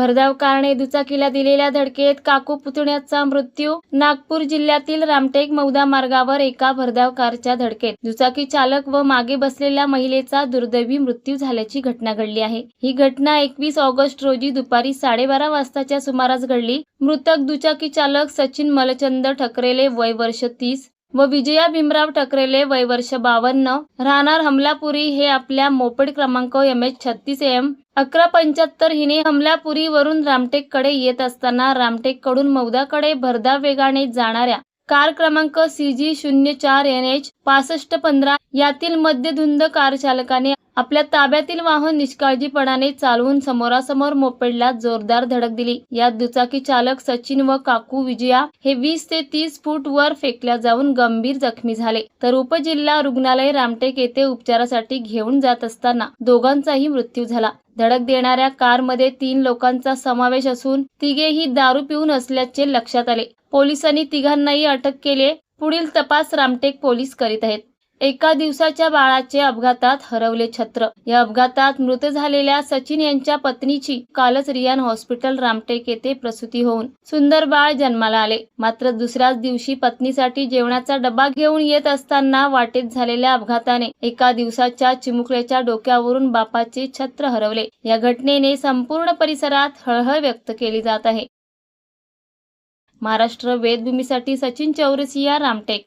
भरधाव कारणे दुचाकीला दिलेल्या धडकेत काकू पुतण्याचा मृत्यू. नागपूर जिल्ह्यातील रामटेक मौदा मार्गावर एका भरधाव कारच्या धडकेत. दुचाकी चालक व मागे बसलेल्या महिलेचा दुर्दैवी मृत्यू झाल्याची घटना घडली आहे. ही घटना एकवीस ऑगस्ट रोजी दुपारी साडेबारा वाजताच्या सुमारास घडली. मृतक दुचाकी चालक सचिन मलचंद ठकरेले वय वर्ष तीस. व विजया भीमराव ठकरेले वय वर्ष बावन्न. राहणार हमलापुरी हे आपल्या मोपेड क्रमांक एम एच छत्तीस एम अकरा पंच्याहत्तर हिने हमलापुरीवरून रामटेककडे येत असताना रामटेककडून मौदाकडे भरधाव वेगाने जाणाऱ्या कार क्रमांक सी जी शून्य चार एन एच पासष्ट पंधरा यातील मध्यधुंद कार चालकाने आपल्या ताब्यातील वाहन निष्काळजीपणाने चालवून समोरासमोर मोपेडला जोरदार धडक दिली. यात दुचाकी चालक सचिन व काकू विजया हे वीस ते तीस फूट वर फेकल्या जाऊन गंभीर जखमी झाले. तर उपजिल्हा रुग्णालय रामटेक येथे उपचारासाठी घेऊन जात असताना दोघांचाही मृत्यू झाला. धडक देणाऱ्या कारमध्ये तीन लोकांचा समावेश असून तिघेही दारू पिऊन असल्याचे लक्षात आले. पोलिसांनी तिघांनाही अटक केले पुढील तपास रामटेक पोलीस करीत आहेत. एका दिवसाच्या बाळाचे अपघातात हरवले छत्र. या अपघातात मृत झालेल्या सचिन यांच्या पत्नीची कालच रियान हॉस्पिटल रामटेक येथे प्रसूती होऊन सुंदर बाळ जन्माला आले. मात्र दुसऱ्याच दिवशी पत्नीसाठी जेवणाचा डबा घेऊन येत असताना वाटेत झालेल्या अपघाताने एका दिवसाच्या चिमुकल्याच्या डोक्यावरून बापाचे छत्र हरवले. या घटनेने संपूर्ण परिसरात हळहळ व्यक्त केली जात आहे. महाराष्ट्र वेदभूमीसाठी सचिन चौरसिया रामटेक.